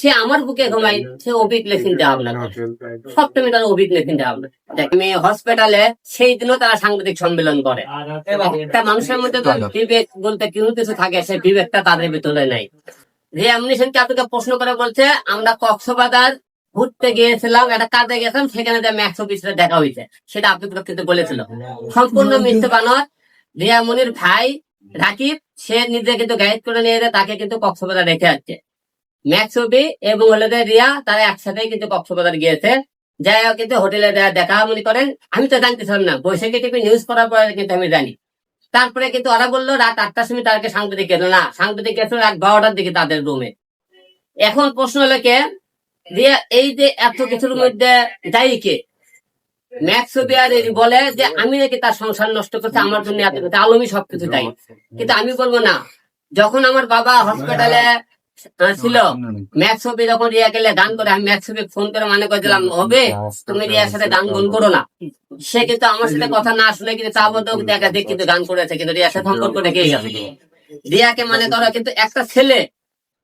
সে আমার বুকে ঘুমাই সে অভিক লেখিন দেওয়া না সপ্তমী তার অভিক লেখিন দেওয়া না আমি হসপিটালে সেই দিনও তারা সাংবাদিক সম্মেলন করে। একটা মানুষের মধ্যে তো বিবেক বলতে কোনো কিছু থাকে সে বিবেকটা তাদের ভিতরে নাই। যে সেদিনকে আপনাকে প্রশ্ন করে বলছে আমরা কক্সবাজার ঘুরতে গিয়েছিলাম একটা কাজে গেছিলাম সেখানে যে ম্যাক্স অফিসে দেখা হয়েছে। সেটা আপনি কিন্তু বলেছিল। সম্পূর্ণ মিথ্যে বানর রিয়া মনির ভাই রাকিব সে নিজে কিন্তু গাইড করে নিয়ে তাকে কিন্তু কক্সবাজার রেখে যাচ্ছে ম্যাক্স ছবি এবং হলো রিয়া, তারা একসাথে কিন্তু কক্সবাজার গিয়েছে। যাই হোক, কিন্তু হোটেলে দেখা মনে করেন, আমি তো জানতেছিলাম না। বৈশাখী টিভি নিউজ করার পরে কিন্তু আমি জানি। তারপরে কিন্তু ওরা বলল, রাত আটটার সময় তাদেরকে সাংবাদিক গেল না, সাংবাদিক গেছিল রাত বারোটার দিকে তাদের রুমে এখন প্রশ্ন হলো কে? রিয়া, এই যে এত কিছুর মধ্যে দায়ী কে? বলে যে, আমি নাকি তার সংসার নষ্ট করতে আমার জন্য এত কিছু আলমী সবকিছু দায়ী। কিন্তু আমি বলব না। যখন আমার বাবা হসপিটালে ছিল ম্যাক্স ছবি যখন রিয়া গেলে গান করে আমি ম্যাক্স ছবি ফোন করে মানে করে দিলাম হবে তুমি রিয়ার সাথে গান গুন করো না। সে কিন্তু আমার সাথে কথা না শুনে কিন্তু তা বলতেও কিন্তু গান করেছে কিন্তু রিয়ার সাথে সম্পর্ক রেখেই গেছে রিয়াকে মানে করো কিন্তু একটা ছেলে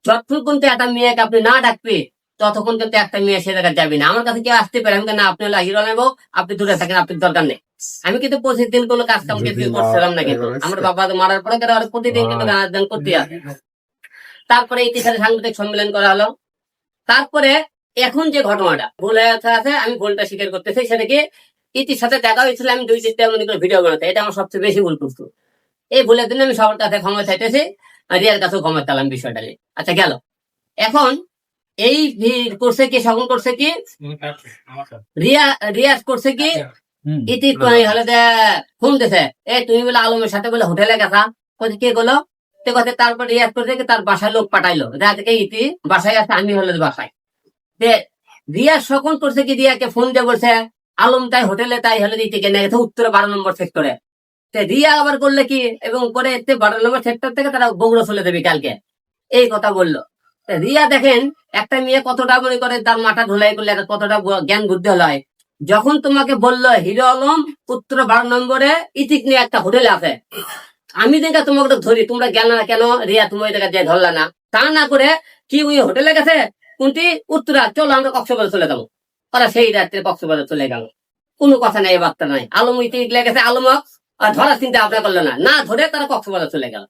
যতক্ষণ কিন্তু একটা মেয়েকে আপনি না ডাকবে ততক্ষণ কিন্তু একটা মেয়ে সে জায়গায় যাবে না। আমার কাছে কেউ আসতে পারে আমি না আপনি হলো হিরো নেব আপনি দূরে থাকেন আপনার দরকার নেই। আমি কিন্তু প্রতিদিন কোনো কাজ কাম করছিলাম না কিন্তু। আমার বাবা মারার পরে প্রতিদিন কিন্তু গান গান করতে আসে। তারপরে ইতিহাসে সাংবাদিক সম্মেলন করা হলো। তারপরে এখন যে ঘটনাটা ভুল হয়ে আছে আমি ভুলটা স্বীকার করতেছি সেটা কি? ইতির সাথে দেখা হয়েছিল আমি দুই তিনটা মনে করে ভিডিও বানাতে। এটা আমার সবচেয়ে বেশি ভুল করতো এই ভুলের জন্য আমি সবার কাছে ক্ষমা চাইতেছি আর রিয়ার কাছেও ক্ষমা চালাম বিষয়টা নিয়ে। আচ্ছা গেল। এখন এই করছে কি সকল করছে কি? রিয়া রিয়াজ করছে কি? ইতি হলে যে ফোন দিছে। এ তুমি বলে আলমের সাথে বলে হোটেলে গেছা। কে গেলো তে কথা তারপর রিয়াজ করছে কি তার বাসায় লোক পাঠাইলো। দেখা থেকে ইতি, বাসায় আছে আমি হলে বাসায়। তে রিয়াজ সকল করছে কি রিয়াকে ফোন দিয়ে বলছে, আলম তাই হোটেলে তাই হলে ইতিকে নিয়ে উত্তরে বারো নম্বর সেক্টরে তে রিয়া আবার করলে কি, এবং করে এতে বারো নম্বর সেক্টর থেকে তারা বগুড়া চলে দেবে কালকে। এই কথা বলল। রিয়া দেখেন, একটা মেয়ে কতটা মনে করে তার মাথা ধুলাই করলে কতটা জ্ঞান বুদ্ধি হয়। যখন তোমাকে বলল, হিরো আলম, উত্তর বারো নম্বরে ইতিক নিয়ে একটা হোটেল আছে। আমি দেখা তোমাকে ধরি, তোমরা গেল না কেন? রিয়া, তুমি ওই জায়গায় ধরলা না। তা না করে কি ওই হোটেলে গেছে? কোনটি উত্তরা, চলো আমরা কক্সবাজার চলে যাব। ওরা সেই রাত্রে কক্সবাজার চলে গেল। কোনো কথা নাই বার্তা নাই। আলম ইতিক লেগেছে আলমক ধরার চিন্তা ভাবনা করল না। না ধরে তারা কক্সবাজার চলে গেল।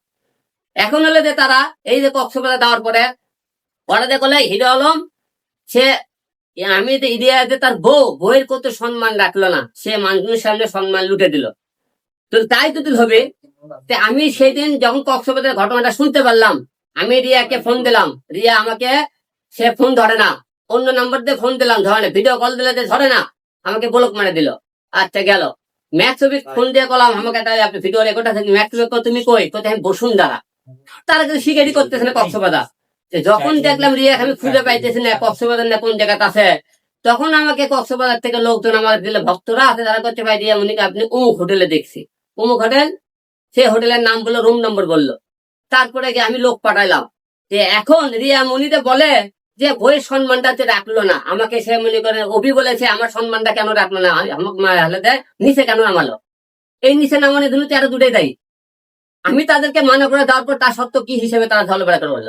এখন হলে যে তারা এই যে কক্সবাজার দেওয়ার পরে ওরা দেখলে হিরো আলম, সে আমি তো ইডিয়াতে তার বউ, বউয়ের কত সম্মান রাখল না। সে মানুষের সামনে সম্মান লুটে দিল। তো তাই যদি হবে আমি সেই দিন যখন কক্সবাজারের ঘটনাটা শুনতে পারলাম আমি রিয়াকে ফোন দিলাম। রিয়া আমাকে সে ফোন ধরে না। অন্য নাম্বার দিয়ে ফোন দিলাম ধরে না। ভিডিও কল দিলে ধরে না আমাকে ব্লক মারে দিল। আচ্ছা গেল। ম্যাক্স ফোন দিয়ে কলাম আমাকে আপনি ভিডিও রেকর্ড আছে ম্যাক্স তুমি কই? কোথায় আমি বসুন দাঁড়া। তারা কিন্তু শিকারি করতেছে না কক্সবাজার। যখন দেখলাম রিয়া আমি খুঁজে পাইতেছি না কক্সবাজার না কোন জায়গাতে আছে তখন আমাকে কক্সবাজার থেকে লোকজন আমার দিলে ভক্তরা আছে তারা করতে পাই রিয়া মনিকে আপনি অমুক হোটেলে দেখছি। অমুক হোটেল সেই হোটেলের নাম বলল রুম নম্বর বলল। তারপরে গিয়ে আমি লোক পাঠাইলাম যে এখন রিয়া মনিতে বলে যে বইয়ের সম্মানটা যে রাখল না। আমাকে সে মনে করে অভি বলেছে আমার সম্মানটা কেন রাখল না? আমাকে দেয় নিচে কেন নামালো? এই নিচে নামানোর জন্য তো আরও দুটাই দেয়। আমি তাদেরকে মানা করে দেওয়ার পর তার সত্য কি হিসেবে তারা ঝলবেড়া করে বলল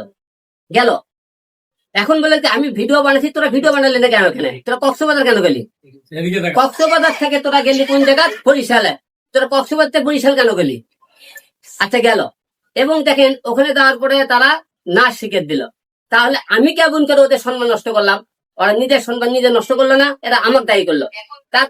গেল। এখন বলে যে আমি ভিডিও বানাচ্ছি তোরা ভিডিও বানালি না কেন এখানে? তোরা কক্সবাজার কেন গেলি? কক্সবাজার থেকে তোরা গেলি কোন জায়গা? বরিশালে। তোরা কক্সবাজার থেকে বরিশাল কেন গেলি? আচ্ছা গেল। এবং দেখেন ওখানে যাওয়ার পরে তারা নাচ শিখে দিল। তাহলে আমি কেমন করে ওদের সম্মান নষ্ট করলাম? ওরা নিজের সম্মান নিজে নষ্ট করল না এরা আমার দায়ী করল। তার